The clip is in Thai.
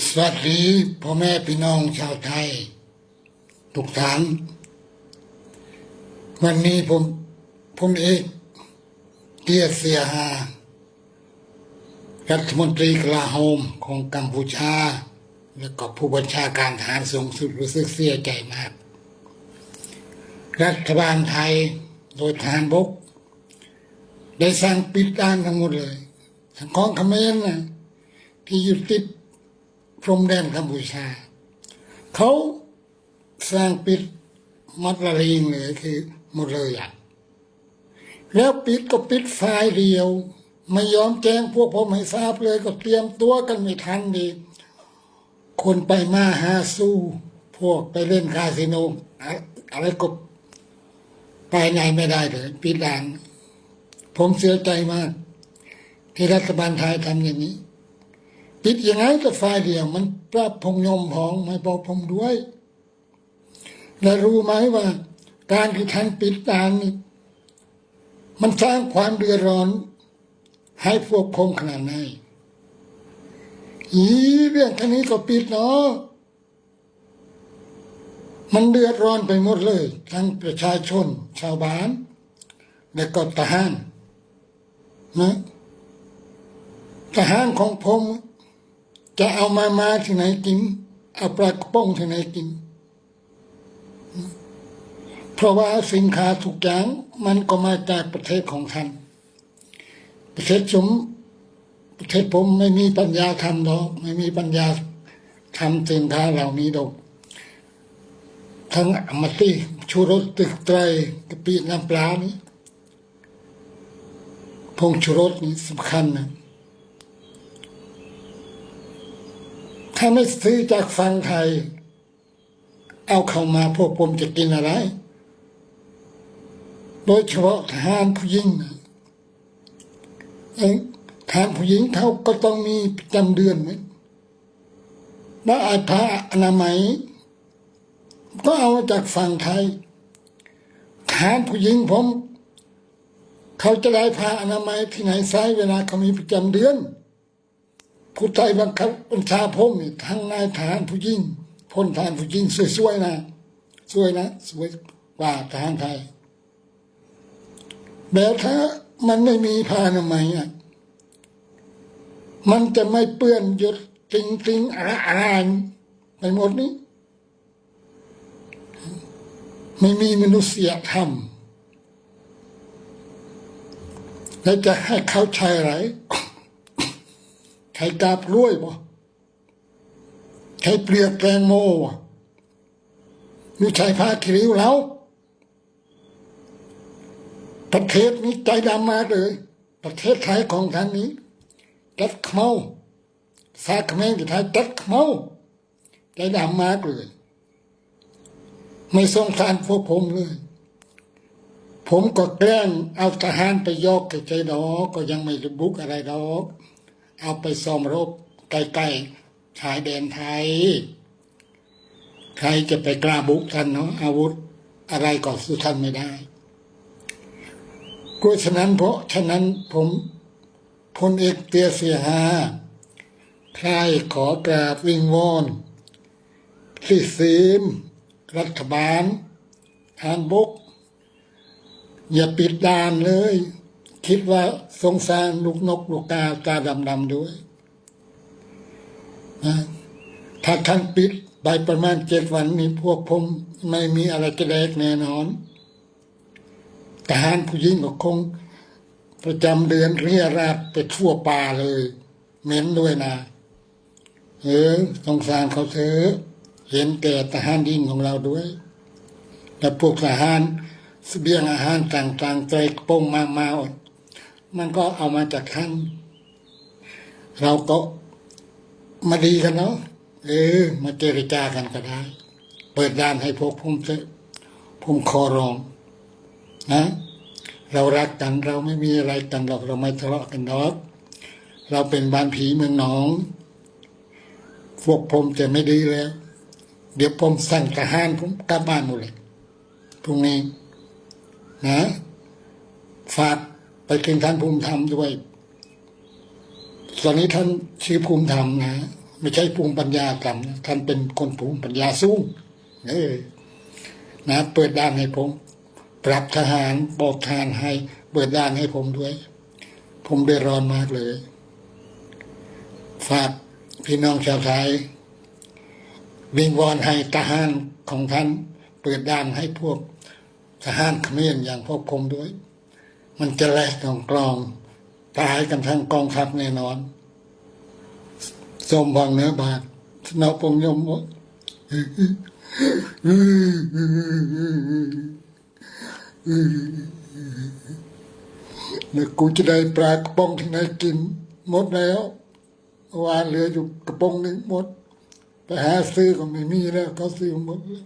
สวัสดีพ่อแม่พี่น้องชาวไทย ทุกท่าน วันนี้ผมผมเอกเตียเสียหา รัฐมนตรีกลาโหมของกัมพูชา และก็ผู้บัญชาการทหารสูงสุดรู้สึกเสียใจมาก รัฐบาลไทยโดยทหารบก ได้สั่งปิดด้านทั้งหมดเลยทั้งของเขมรนะที่อยู่ติด พรมแดนกัมพูชา เขาสร้างปิดมัดละลิงเลยคือหมดเลยอะแล้วปิดก็ปิดฝ่ายเดียว ไม่ยอมแจ้งพวกผมให้ทราบเลยก็เตรียมตัวกันไม่ทันดีคนไปมาหาสู้ พวกไปเล่นคาสิโนอะไรก็ไปไหนไม่ได้เลยปิดด่านผมเสียใจมาก ที่รัฐบาลไทยทำอย่างนี้ ปิดยังไงก็ฝ่ายเดียว มันปรับพงยมพองไม่บอกผมด้วย และรู้ไหมว่า การที่ท่านปิดด่านนี่มันสร้างความเดือดร้อน ให้พวกผมขนาดไหนอีเรื่องแค่นี้ก็ปิดเนาะมันเดือดร้อนไปหมดเลย ทั้งประชาชน ชาวบ้าน และก็ทหารนะทหารของผม จะเอามามาที่ไหนกิน เอาปลากระป๋องที่ไหนกิน เพราะว่าสินค้าทุกอย่างมันก็มาจากประเทศของท่าน ประเทศผมประเทศผมไม่มีปัญญาทำดอก ไม่มีปัญญาทำสินค้าเหล่านี้ดอกทั้งอมติชูรสตึกไตรกะปิน้ำปลานี่พงชูรสนี่สำคัญนะ ถ้าไม่ซื้อจากฝั่งไทย เอาเข้ามาพวกผมจะกินอะไร โดยเฉพาะทหารผู้หญิงเอ้ยทหารผู้หญิงเขาก็ต้องมีประจำเดือนไหมแล้วอาผ้าอนามัย ก็เอามาจากฝั่งไทยทหารผู้หญิงผม เขาจะได้ผ้าอนามัยที่ไหนใช้เวลาเขามีประจำเดือน ผู้ใต้บังคับบัญชาผมทั้งนายทหารผู้หญิงพลทหารผู้หญิงสวยๆนะสวยนะสวยกว่าทหารไทยแบบถ้ามันไม่มีผ้าอนามัยอะมันจะไม่เปื้อนหยดติงติงอาอานไปหมดนี้ ไม่มีมนุษยธรรมแล้วจะให้เขาใช้อะไร ช้กาบกล้วยบ่ใช้เปลือกแตงโมบ่หรือใช้ผ้าคีริ้วแล้วประเทศนี้ใจดำมาเลย ประเทศไทยของท่านนี้จัดเขมาสาเขมรที่ไทยจัดเขมาใจดำมากเลย ไม่สงสารพวกผมเลย ผมก็แกล้งเอาทหารไปยกใจใจดอกก็ยังไม่ระบุกอะไรดอก เอาไปซ้อมรบใกล้ๆชายแดนไทย ใครจะไปกล้าบุกท่านเนาะอาวุธอะไรก็สู้ท่านไม่ได้ก็ฉะนั้นเพราะฉะนั้นผมพลเอกเตียเสียหาใครขอกราบวิงวอนที่ซีม รัฐบาลทานบก อย่าปิดด่านเลย คิดว่าสงสารลูกนกลูกกาตาดำๆด้วยนะถ้าท่านปิดไปประมาณเจ็ดวันนี้พวกผมไม่มีอะไรจะแลกแน่นอนทหารผู้หญิงก็คง ประจำเดือนเรียราดไปทั่วป่าเลย เหม็นด้วยนะเออสงสารเขาเถอะเห็นแก่ทหารยิ่งของเราด้วยและพวกทหารเสบียงอาหารต่างๆใจกระโป้งมามาอด มันก็เอามาจากท่านเราก็มาดีกันเนาะเออมาเจรจากันก็ได้ เปิดด้านให้พวกผมเถอะผมขอรอง นะ เรารักกันเราไม่มีอะไรกันหรอกเราไม่ทะเลาะกันหรอกเราเป็นบ้านผีเมืองหนอง พวกผมจะไม่ดีแล้ว เดี๋ยวผมสั่งทหารผมกลับบ้านหมดเลยพรุ่งนี้ นะฝาก ไปถึงท่านภูมิธรรมด้วย ตอนนี้ท่านชื่อภูมิธรรมนะไม่ใช่ภูมิปัญญาต่ำนะท่านเป็นคนภูมิปัญญาสูงเออนะเปิดด้านให้ผม ปรับทหารบอกทารให้ เปิดด้านให้ผมด้วย ผมเดือดร้อนมากเลยฝากพี่น้องชาวไทยวิงวอนให้ทหารของท่าน เปิดด้านให้พวกทหารเขมรอย่างพวกผมด้วย มันจะแลกของกลองตายกันทั้งกองทัพแน่นอนสมบังเนื้อบาทนอปงยมหมดแล้วกูจะได้ปลากระป๋องที่ไหนกินหมดแล้ววานเหลืออยู่กระป๋องหนึ่งหมดไปหาซื้อก็ไม่มีแล้วเขาซื้อหมดแล้ว